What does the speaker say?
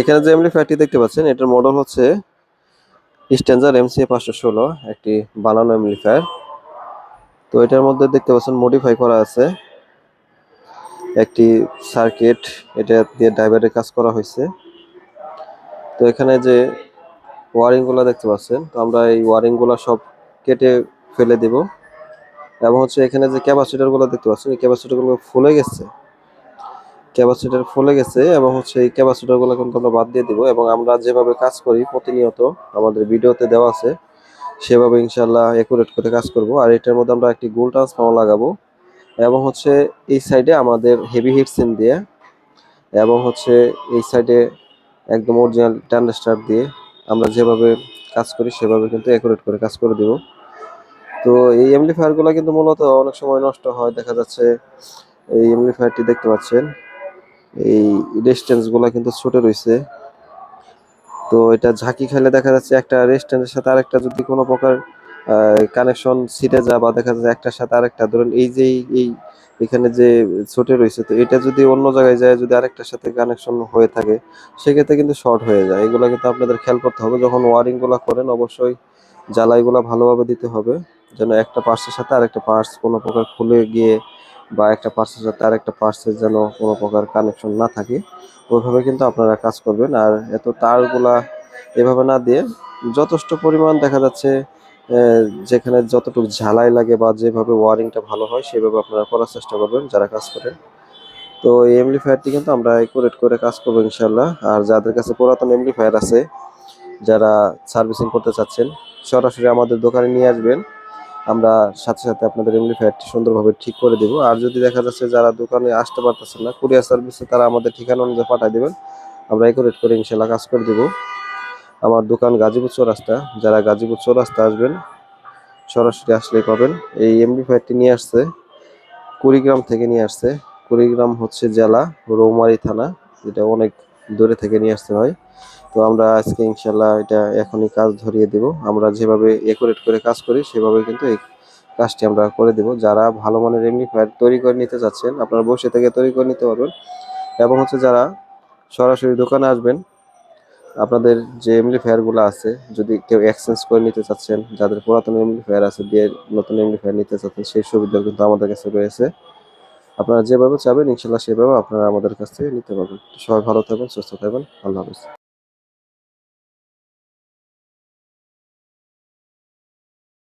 এখানে যে এমপ্লিফায়ারটি দেখতে পাচ্ছেন, এটার মডেল হচ্ছে স্ট্যান্ডার এমসি পাঁচশো ষোলো, একটি বানানো এমপ্লিফায়ার তো এটার মধ্যে দেখতে পাচ্ছেন মডিফাই করা আছে। একটি সার্কিট এটা দিয়ে ড্রাইভারের কাজ করা হয়েছে। তো এখানে যে ওয়ারিংগুলা দেখতে পাচ্ছেন, তো আমরা এই ওয়ারিংগুলা সব কেটে ফেলে দেব। এবং হচ্ছে এখানে যে ক্যাপাসিটারগুলো দেখতে পাচ্ছেন, এই ক্যাপাসিটারগুলো ফুলে গেছে। ক্যাপাসিটার ফুলে গেছে এবং হচ্ছে এই ক্যাপাসিটারগুলো কিন্তু আমরা বাদ দিয়ে দিব এবং আমরা যেভাবে কাজ করি প্রতিনিয়ত আমাদের ভিডিওতে দেওয়া আছে, সেভাবে ইনশাল্লাহ একুরেট করে কাজ করব। আর এটার মধ্যে আমরা একটি গোল ট্রান্সফর্মার লাগাবো এবং হচ্ছে এই সাইডে আমাদের হেভি হিট সিন দিয়ে এবং হচ্ছে এই সাইডে একদম অরিজিনাল ট্যান্ডাস্টার দিয়ে আমরা যেভাবে কাজ করি সেভাবে কিন্তু একুরেট করে কাজ করে দিব। তো এই এমপ্লিফায়ারগুলো কিন্তু মূলত অনেক সময় নষ্ট হয়, দেখা যাচ্ছে এই এমপ্লিফায়ারটি দেখতে পাচ্ছেন। এই ডিস্টেন্সগুলা কিন্তু ছোট রয়েছে তো এটা ঝাঁকি খেলে দেখা যাচ্ছে একটা রেস্টুরেন্টের সাথে আরেকটা যদি কোনো প্রকার কানেকশন ছিটে যা বা দেখা যাচ্ছে একটার সাথে আরেকটা, ধরুন এই যে এই- এখানে যে ছোটে রয়েছে তো এটা যদি অন্য জায়গায় যায়, যদি আরেকটার সাথে কানেকশন হয়ে থাকে, সেক্ষেত্রে কিন্তু শর্ট হয়ে যায়। এগুলো কিন্তু আপনাদের খেয়াল করতে হবে, যখন ওয়ারিংগুলা করেন অবশ্যই জ্বালাইগুলা ভালোভাবে দিতে হবে, যেন একটা পার্টসের সাথে আরেকটা পার্টস কোনো প্রকার খুলে গিয়ে বা একটা পার্টসের সাথে আরেকটা পার্টসের যেন কোনো প্রকার কানেকশন না থাকে, ওইভাবে কিন্তু আপনারা কাজ করবেন। আর এত তারগুলা এভাবে না দিয়ে যথেষ্ট পরিমাণ দেখা যাচ্ছে যেখানে যতটুকু ঝালাই লাগে বা যেভাবে ওয়ারিংটা ভালো হয়, সেভাবে আপনারা করার চেষ্টা করবেন যারা কাজ করেন তো এই এমপ্লিফায়ারটি কিন্তু আমরা একুরেট করে কাজ করব ইনশাল্লাহ আর যাদের কাছে পুরাতন এমপ্লিফায়ার আছে, যারা সার্ভিসিং করতে চাচ্ছেন, সরাসরি আমাদের দোকানে নিয়ে আসবেন। আমরা সাথে সাথে আপনাদের এমপ্লিফায়ারটি সুন্দরভাবে ঠিক করে দেবো। আর যদি দেখা যাচ্ছে যারা দোকানে আসতে পারতেছেন না, কুরিয়ার সার্ভিসে তারা আমাদের ঠিকানা অনুযায়ী পাঠিয়ে দেবেন। আমরা একুরেট করে ইনশাল্লাহ কাজ করে দেবো। আমার দোকান গাজীপুর চৌরাস্তা। যারা গাজীপুর চৌরাস্তা আসবেন, সরাসরি আসলেই পাবেন। এই এমপ্লিফায়ারটি নিয়ে আসছে, কুড়িগ্রাম থেকে নিয়ে আসছে। কুড়িগ্রাম হচ্ছে জেলা, রৌমারি থানা। যেটা অনেক দূরে থেকে নিয়ে আসতে হয়। তো আমরা আজকে ইনশাল্লাহ এটা এখনই কাজ ধরিয়ে দেব। আমরা যেভাবে একুরেট করে কাজ করি, সেভাবে কিন্তু এই কাজটি আমরা করে দেব। যারা ভালো মানের এমপ্লিফায়ার তৈরি করে নিতে চাচ্ছেন, আপনারা বসে থেকে তৈরি করে নিতে পারবেন। এবং হচ্ছে যারা সরাসরি দোকানে আসবেন, আপনাদের যে এমপ্লিফায়ারগুলো আছে, যদি কেউ এক্সচেঞ্জ করে নিতে চাচ্ছেন, যাদের পুরাতন এমপ্লিফায়ার আছে, দিয়ে নতুন এমপ্লিফায়ার নিতে চাচ্ছেন, সেই সুবিধা কিন্তু আমাদের কাছে রয়েছে। আপনারা যেভাবে চাবেন, ইনশাল্লাহ সেভাবে আপনারা আমাদের কাছ থেকে নিতে পারবেন। সবাই ভালো থাকবেন, সুস্থ থাকবেন। আল্লাহ হাফিজ।